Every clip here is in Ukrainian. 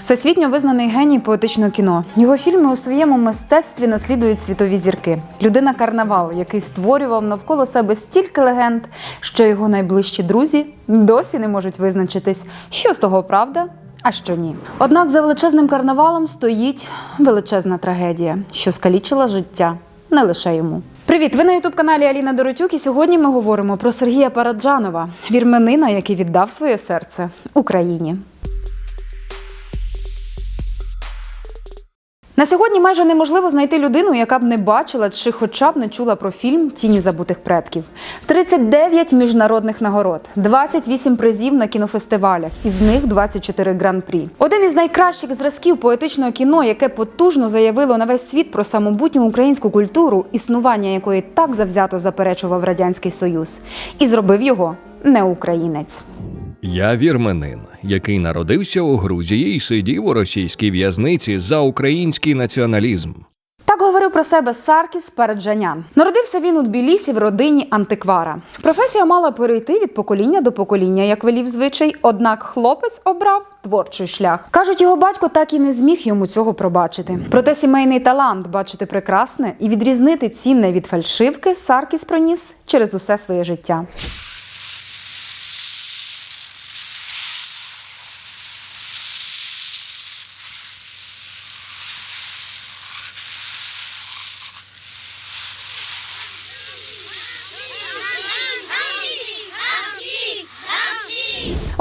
Всесвітньо визнаний геній поетичного кіно. Його фільми у своєму мистецтві наслідують світові зірки. Людина карнавал, який створював навколо себе стільки легенд, що його найближчі друзі досі не можуть визначитись, що з того правда, а що ні. Однак за величезним карнавалом стоїть величезна трагедія, що скалічила життя не лише йому. Привіт! Ви на ютуб каналі Аліна Доротюк. І сьогодні ми говоримо про Сергія Параджанова, вірменина, який віддав своє серце Україні. На сьогодні майже неможливо знайти людину, яка б не бачила чи хоча б не чула про фільм Тіні забутих предків. 39 міжнародних нагород, 28 призів на кінофестивалях, із них 24 гран-прі. Один із найкращих зразків поетичного кіно, яке потужно заявило на весь світ про самобутню українську культуру, існування якої так завзято заперечував радянський союз, і зробив його не українець. Я вірменин, який народився у Грузії і сидів у російській в'язниці за український націоналізм. Так говорив про себе Саркіс Параджанян. Народився він у Тбілісі в родині антиквара. Професія мала перейти від покоління до покоління, як велів звичай. Однак хлопець обрав творчий шлях. Кажуть, його батько так і не зміг йому цього пробачити. Проте сімейний талант бачити прекрасне і відрізнити цінне від фальшивки Саркіс проніс через усе своє життя.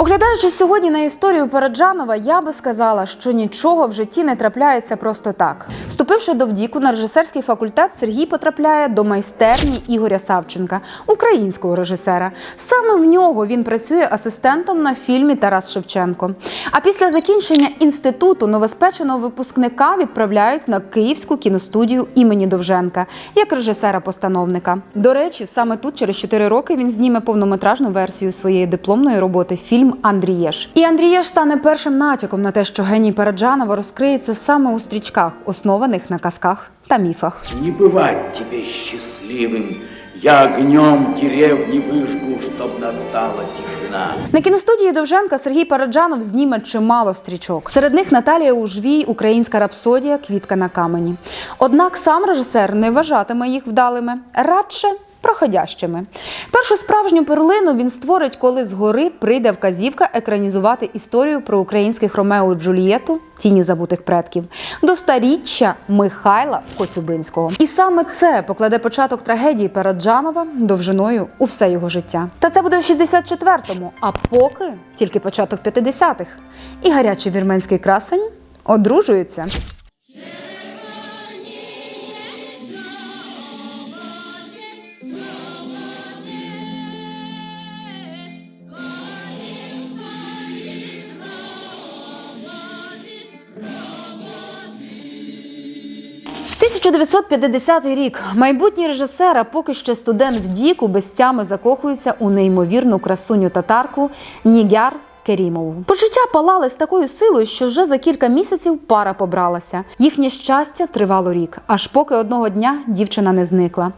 Оглядаючи сьогодні на історію Параджанова, я би сказала, що нічого в житті не трапляється просто так. Вступивши до вдіку на режисерський факультет, Сергій потрапляє до майстерні Ігоря Савченка, українського режисера. Саме в нього він працює асистентом на фільмі Тарас Шевченко. А після закінчення інституту новоспеченого випускника відправляють на Київську кіностудію імені Довженка як режисера-постановника. До речі, саме тут через 4 роки він зніме повнометражну версію своєї дипломної роботи фільм Андрієш. І Андрієш стане першим натяком на те, що геній Параджанова розкриється саме у стрічках, основаних на казках та міфах. Не бывать тебе счастливым, я огнем деревни выжгу, чтоб настала тишина. На кіностудії Довженка Сергій Параджанов зніме чимало стрічок. Серед них Наталія Ужвій, Українська рапсодія, Квітка на камені. Однак сам режисер не вважатиме їх вдалими, радше проходящими. Першу справжню перлину він створить, коли згори прийде вказівка екранізувати історію про українських Ромео і Джульєту Тіні забутих предків до старіччя Михайла Коцюбинського. І саме це покладе початок трагедії Параджанова довжиною у все його життя. Та це буде в 64-му, а поки тільки початок 50-х. І гарячий вірменський красень одружується. – 1950 рік. Майбутній режисер, а поки ще студент в Діку, без тями закохується у неймовірну красуню татарку Нігяр Керімову. Почуття палали з такою силою, що вже за кілька місяців пара побралася. Їхнє щастя тривало рік, аж поки одного дня дівчина не зникла.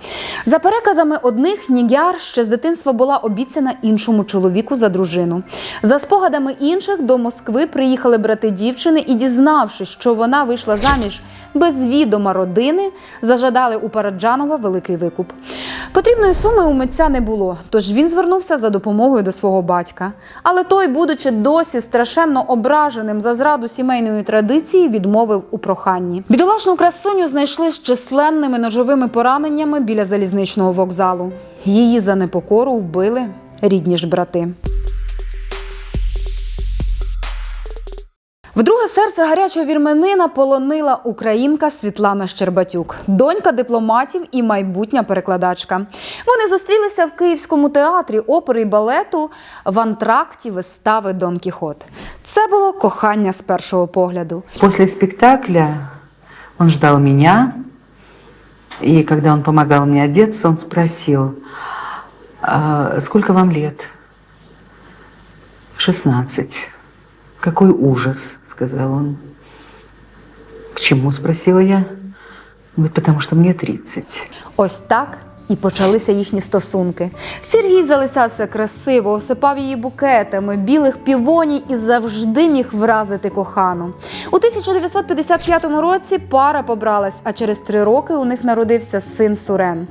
За переказами одних, Нігяр ще з дитинства була обіцяна іншому чоловіку за дружину. За спогадами інших до Москви приїхали брати дівчини і, дізнавшись, що вона вийшла заміж без відома родини, зажадали у Параджанова великий викуп. Потрібної суми у митця не було, тож він звернувся за допомогою до свого батька. Але той, будучи досі страшенно ображеним за зраду сімейної традиції, відмовив у проханні. Бідолашну красуню знайшли з численними ножовими пораненнями біля залізничного вокзалу. Її за непокору вбили рідні ж брати. Вдруге серце гарячого вірменина полонила українка Світлана Щербатюк, донька дипломатів і майбутня перекладачка. Вони зустрілися в Київському театрі опери і балету в антракті вистави Дон Кіхот. Це було кохання з першого погляду. После спектакля он ждал меня, и когда он помогал мне одеться, он спросил, «А сколько вам лет? 16. Какой ужас, сказал он. «Почему?» спросила я. Ну потому что мне 30. Ось так І почалися їхні стосунки. Сергій залишався красиво, осипав її букетами, білих півоній і завжди міг вразити кохану. У 1955 році пара побралась, а через три роки у них народився син Сурен.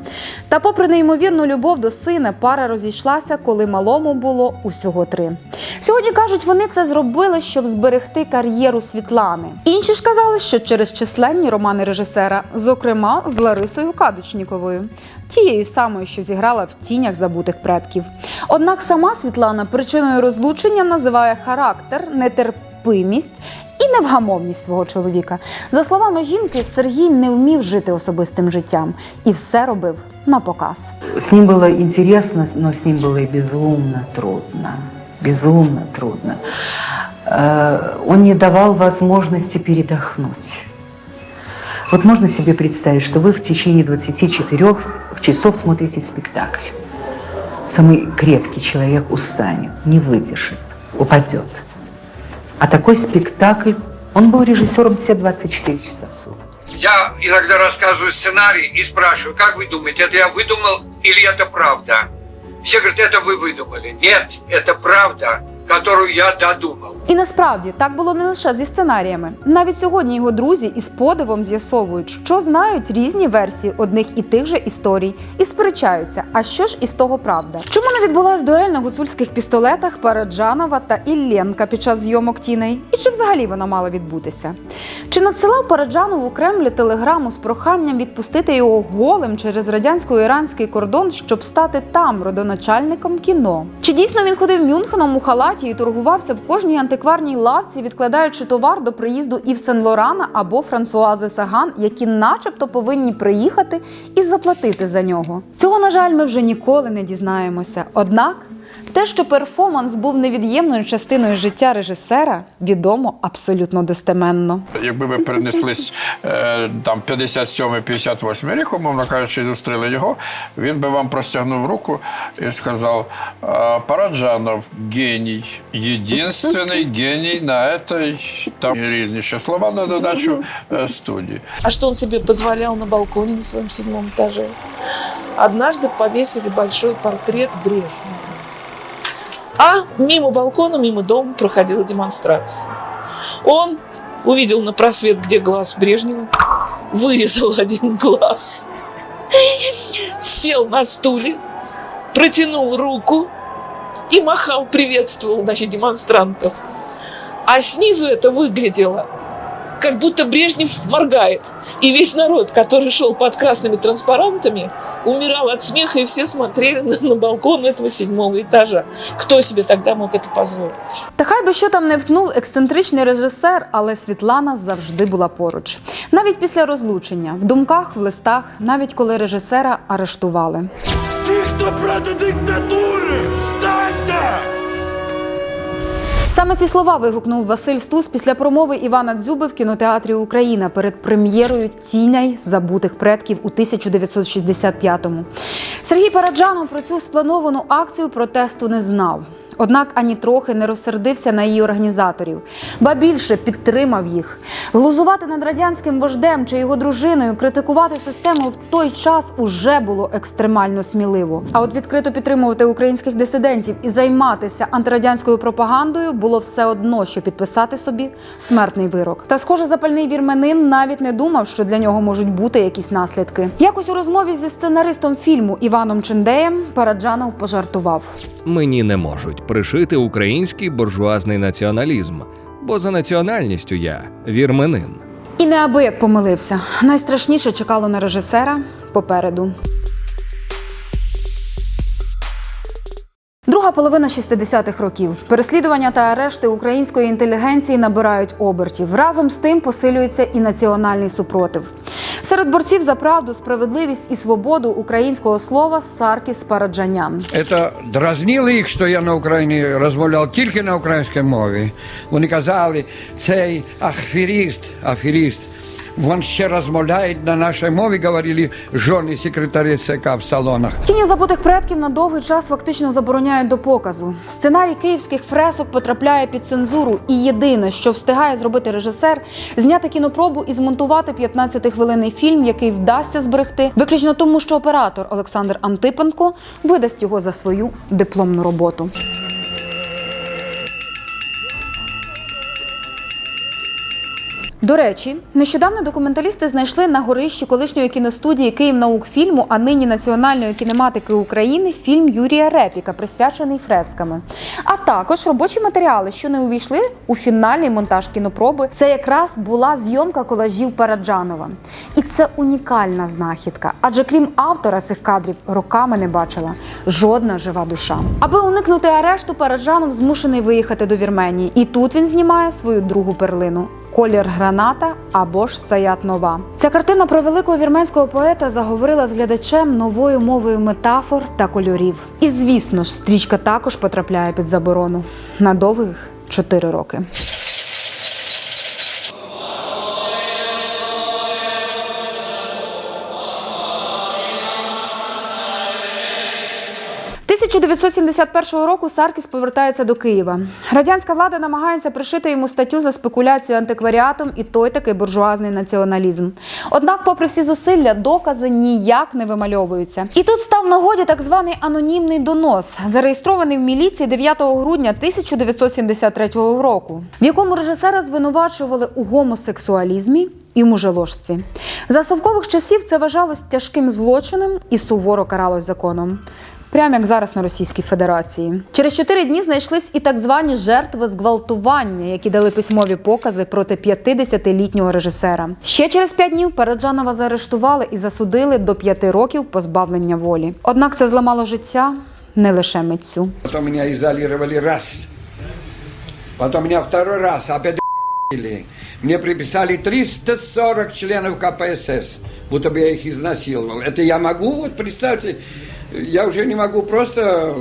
Та, попри неймовірну любов до сина, пара розійшлася, коли малому було усього три. Сьогодні кажуть, вони це зробили, щоб зберегти кар'єру Світлани. Інші ж казали, що через численні романи режисера, зокрема з Ларисою Кадочніковою, тією самою, що зіграла в тінях забутих предків. Однак сама Світлана причиною розлучення називає характер, нетерпимість і невгамовність свого чоловіка. За словами жінки, Сергій не вмів жити особистим життям і все робив на показ. С ним было интересно, но с ним было и безумно трудно. Безумно трудно. Э, Он не давал возможности передохнуть. Вот можно себе представить, что вы в течение 24 часов смотрите спектакль. Самый крепкий человек устанет, не выдержит, упадет. А такой спектакль, он был режиссером все 24 часа в сутки. Я иногда рассказываю сценарий и спрашиваю, как вы думаете, это я выдумал или это правда? Все говорят, это вы выдумали. Нет, это правда, которую я додумал. І насправді так було не лише зі сценаріями. Навіть сьогодні його друзі із подивом з'ясовують, що знають різні версії одних і тих же історій, і сперечаються. А що ж із того правда? Чому не відбулась дуель на гуцульських пістолетах Параджанова та Ілленка під час зйомок тіней? І чи взагалі вона мала відбутися? Чи надсилав Параджанов у Кремлі телеграму з проханням відпустити його голим через радянсько-іранський кордон, щоб стати там родоначальником кіно? Чи дійсно він ходив Мюнхеном у халаті і торгувався в кожній антикварній лавці, відкладаючи товар до приїзду Ів Сен Лорана або Франсуази Саган, які, начебто, повинні приїхати і заплатити за нього? Цього, на жаль, ми вже ніколи не дізнаємося. Однак. Те, що перформанс був невід'ємною частиною життя режисера, відомо абсолютно достеменно. Якби ви перенеслись е, там 57-58 рік, умовно кажучи, і зустріли його, він би вам простягнув руку і сказав: «А, Параджанов геній, єдинственний геній на этой там і різні ще слова на додачу е, студії. А что он себе позволял на балконе на своем седьмом этаже? Однажды повесили большой портрет Брежнева. А мимо балкона, мимо дома проходила демонстрация. Он увидел на просвет, где глаз Брежнева, вырезал один глаз, сел на стуле, протянул руку и махал, приветствовал, значит, демонстрантов. А снизу это выглядело как будто Брежнев моргает. И весь народ, который шел под красными транспарантами, умирал от смеха, и все смотрели на, на балкон этого седьмого этажа. Кто себе тогда мог это позволить? Та хай би що там не втнув ексцентричний режисер, але Світлана завжди була поруч. Навіть після розлучення, в думках, в листах, навіть коли режисера арештували. Всі, хто проти диктатури, встаньте! Саме ці слова вигукнув Василь Стус після промови Івана Дзюби в кінотеатрі Україна перед прем'єрою Тіней забутих предків у 1965-му. Сергій Параджанов про цю сплановану акцію протесту не знав. Однак ані трохи не розсердився на її організаторів, ба більше підтримав їх. Глузувати над радянським вождем чи його дружиною, критикувати систему в той час уже було екстремально сміливо. А от відкрито підтримувати українських дисидентів і займатися антирадянською пропагандою було все одно, що підписати собі смертний вирок. Та схоже, запальний вірменин навіть не думав, що для нього можуть бути якісь наслідки. Якось у розмові зі сценаристом фільму Іваном Чендеєм Параджанов пожартував. Мені не можуть пришити український буржуазний націоналізм, бо за національністю я вірменин. І неабияк помилився. Найстрашніше чекало на режисера попереду. Друга половина 60-х років. Переслідування та арешти української інтелігенції набирають обертів. Разом з тим посилюється і національний супротив. Серед борців за правду, справедливість і свободу українського слова Саркіс Параджанян. Это дразнило їх, що я на Україні розмовляв тільки на українській мові. Вони казали, цей аферіст, аферіст. Він ще розмовляє на нашій мові, говорили жони секретарі ЦК в салонах. Тіні забутих предків на довгий час фактично забороняють до показу. Сценарій київських фресок потрапляє під цензуру, і єдине, що встигає зробити режисер, зняти кінопробу і змонтувати 15-хвилинний фільм, який вдасться зберегти, виключно тому, що оператор Олександр Антипенко видасть його за свою дипломну роботу. До речі, нещодавно документалісти знайшли на горищі колишньої кіностудії Київнаукфільму, а нині Національної кінематики України фільм Юрія Репіка, присвячений фресками. А також робочі матеріали, що не увійшли у фінальний монтаж кінопроби. Це якраз була зйомка колажів Параджанова. І це унікальна знахідка. Адже крім автора цих кадрів, роками не бачила жодна жива душа. Аби уникнути арешту, Параджанов змушений виїхати до Вірменії. І тут він знімає свою другу перлину. Колір граната або ж Саят Нова. Ця картина про великого вірменського поета заговорила з глядачем новою мовою метафор та кольорів. І звісно ж, стрічка також потрапляє під заборону на довгих 4 роки. – 1971 року Саркіс повертається до Києва. Радянська влада намагається пришити йому статтю за спекуляцію антикваріатом і той такий буржуазний націоналізм. Однак, попри всі зусилля, докази ніяк не вимальовуються. І тут став нагоді так званий анонімний донос, зареєстрований в міліції 9 грудня 1973 року, в якому режисера звинувачували у гомосексуалізмі і мужеложстві. За совкових часів це вважалось тяжким злочином і суворо каралось законом. Прямо як зараз на Російській Федерації. Через чотири дні знайшлись і так звані жертви зґвалтування, які дали письмові покази проти 50-літнього режисера. Ще через п'ять днів Параджанова заарештували і засудили до п'яти років позбавлення волі. Однак це зламало життя не лише митцю. Потом меня изолировали раз. Потом меня второй раз опять Мне приписали 340 членов КПСС, будто бы я их изнасиловал. Это я могу, вот представьте, я уже не могу просто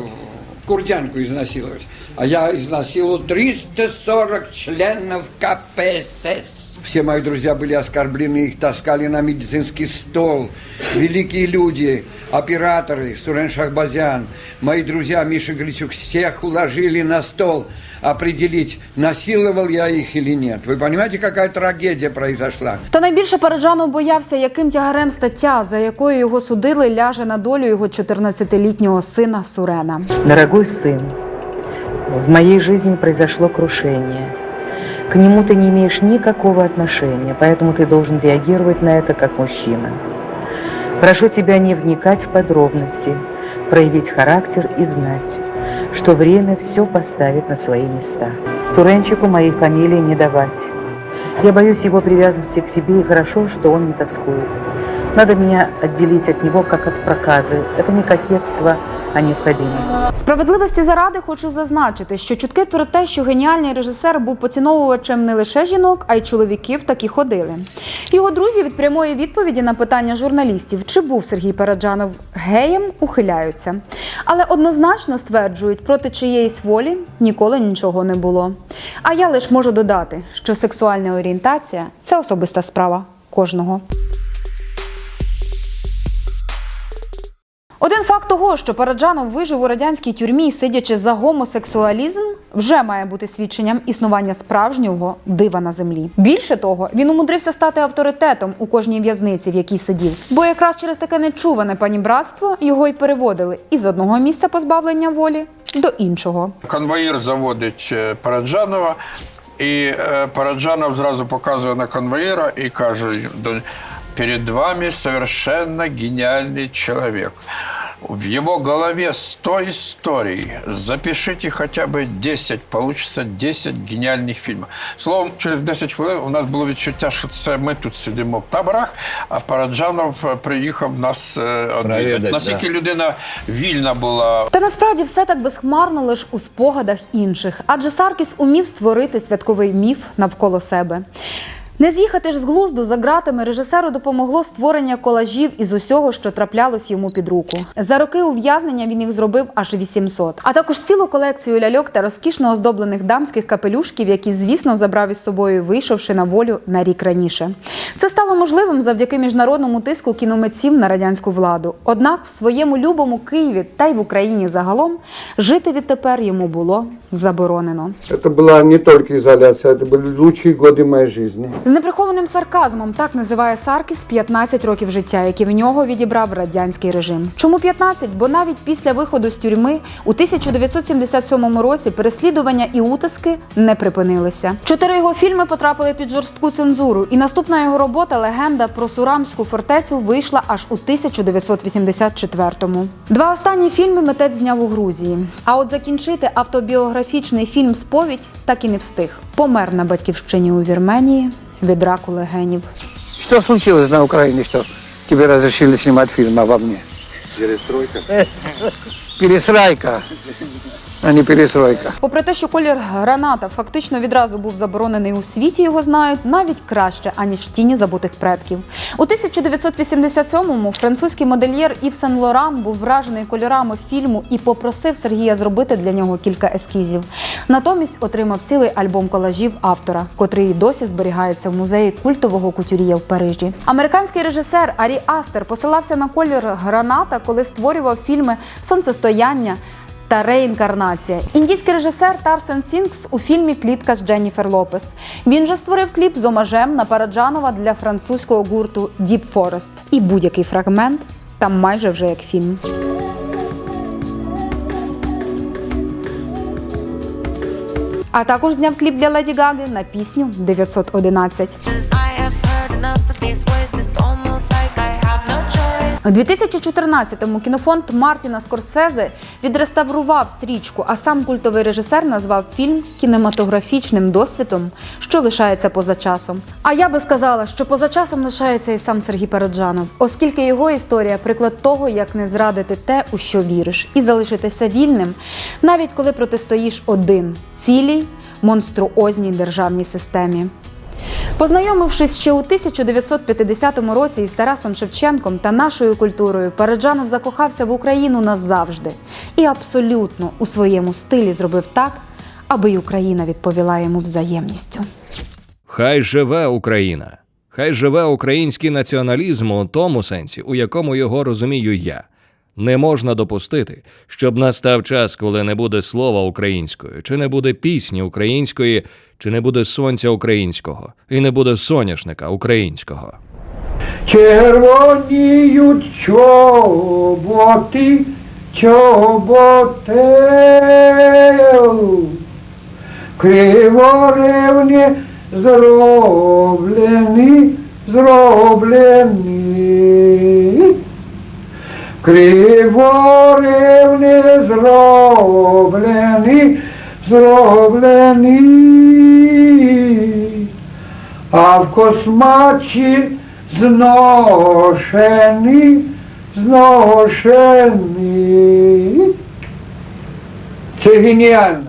курдянку изнасиловать, а я изнасиловал 340 членов КПСС. Все мои друзья были оскорблены, их таскали на медицинский стол. Великие люди, операторы, Сурен Шахбазян, мои друзья Миша Грицюк, всех уложили на стол определить, насиловал я их или нет. Вы понимаете, какая трагедия произошла? Та найбільше Параджанов боявся, яким тягарем стаття, за якою його судили, ляже на долю його 14-літнього сина Сурена. Дорогой сын, в моей жизни произошло крушение. К нему ты не имеешь никакого отношения, поэтому ты должен реагировать на это как мужчина. Прошу тебя не вникать в подробности, проявить характер и знать, что время все поставит на свои места. Суренчику моей фамилии не давать. Я боюсь его привязанности к себе, и хорошо, что он не тоскует. Надо меня отделить от него, как от проказы. Это не кокетство, а необходимость. Справедливості заради хочу зазначити, що чутки про те, що геніальний режисер був поціновувачем не лише жінок, а й чоловіків, такі ходили. Його друзі від прямої відповіді на питання журналістів, чи був Сергій Параджанов геєм, ухиляються. Але однозначно стверджують, проти чиєїсь волі ніколи нічого не було. А я лише можу додати, що сексуальна орієнтація це особиста справа кожного. Один факт того, що Параджанов вижив у радянській тюрмі, сидячи за гомосексуалізм, вже має бути свідченням існування справжнього дива на землі. Більше того, він умудрився стати авторитетом у кожній в'язниці, в якій сидів. Бо якраз через таке нечуване панібратство його й переводили із одного місця позбавлення волі до іншого. Конвоїр заводить е, Параджанова, і е, Параджанов зразу показує на конвоїра і каже: перед вами совершенно гениальный человек. В его голове 100 историй. Запишите хотя бы 10, получится 10 геніальних фільмів. Словом, через 10 хвилин у нас було відчуття, що це ми тут сидимо в таборах, а Параджанов е, приїхав нас відвідати. Провідати, Наскільки людина вільна була Та насправді все так безхмарно лише у спогадах інших, адже Саркіс умів створити святковий міф навколо себе. Не з'їхати ж з глузду за ґратами режисеру допомогло створення колажів із усього, що траплялось йому під руку. За роки ув'язнення він їх зробив аж 800. А також цілу колекцію ляльок та розкішно оздоблених дамських капелюшків, які, звісно, забрав із собою, вийшовши на волю на рік раніше. Це стало можливим завдяки міжнародному тиску кіномитців на радянську владу. Однак в своєму любому Києві та й в Україні загалом жити відтепер йому було заборонено. Это была не только изоляция, это были лучшие годы моей жизни. З неприхованим сарказмом так називає Саркіс 15 років життя, які в нього відібрав радянський режим. Чому 15? Бо навіть після виходу з тюрми у 1977 році переслідування і утиски не припинилися. Чотири його фільми потрапили під жорстку цензуру, і наступна його робота Легенда про Сурамську фортецю вийшла аж у 1984-му. Два останні фільми митець зняв у Грузії. А от закінчити автобіографічний фільм Сповідь так і не встиг. Помер на батьківщині у Вірменії від раку легенів. Що случилось на Україні? Що тебе разрешили знімати фільм обо мне? Перестройка. Перестройка, а не перестройка. Попри те, що колір граната фактично відразу був заборонений у світі, його знають навіть краще аніж тіні забутих предків. У 1987-му французький модельєр Ів Сен Лоран був вражений кольорами фільму і попросив Сергія зробити для нього кілька ескізів. Натомість отримав цілий альбом колажів автора, котрий досі зберігається в музеї культового кутюрія в Парижі. Американський режисер Арі Астер посилався на колір граната, коли створював фільми Сонцестояння та реінкарнація. Індійський режисер Тарсен Сінкс у фільмі Клітка з Дженніфер Лопес. Він же створив кліп з омажем на Параджанова для французького гурту Deep Forest. І будь-який фрагмент там майже вже як фільм. А також зняв кліп для Леді Гаги на пісню 911. У 2014-му кінофонд Мартіна Скорсезе відреставрував стрічку, а сам культовий режисер назвав фільм кінематографічним досвідом, що лишається поза часом. А я би сказала, що поза часом лишається і сам Сергій Параджанов, оскільки його історія приклад того, як не зрадити те, у що віриш, і залишитися вільним, навіть коли протистоїш один цілій монструозній державній системі. Познайомившись ще у 1950 році із Тарасом Шевченком та нашою культурою, Параджанов закохався в Україну назавжди і абсолютно у своєму стилі зробив так, аби й Україна відповіла йому взаємністю. Хай живе Україна! Хай живе український націоналізм у тому сенсі, у якому його розумію я. Не можна допустити, щоб настав час, коли не буде слова українською, чи не буде пісні української, чи не буде сонця українського, і не буде соняшника українського. Червоніють чоботи, чоботи, криворевні зроблені, зроблені. Криворевні зроблені, зроблені. А в космачі зношені, зношені. Це геніально.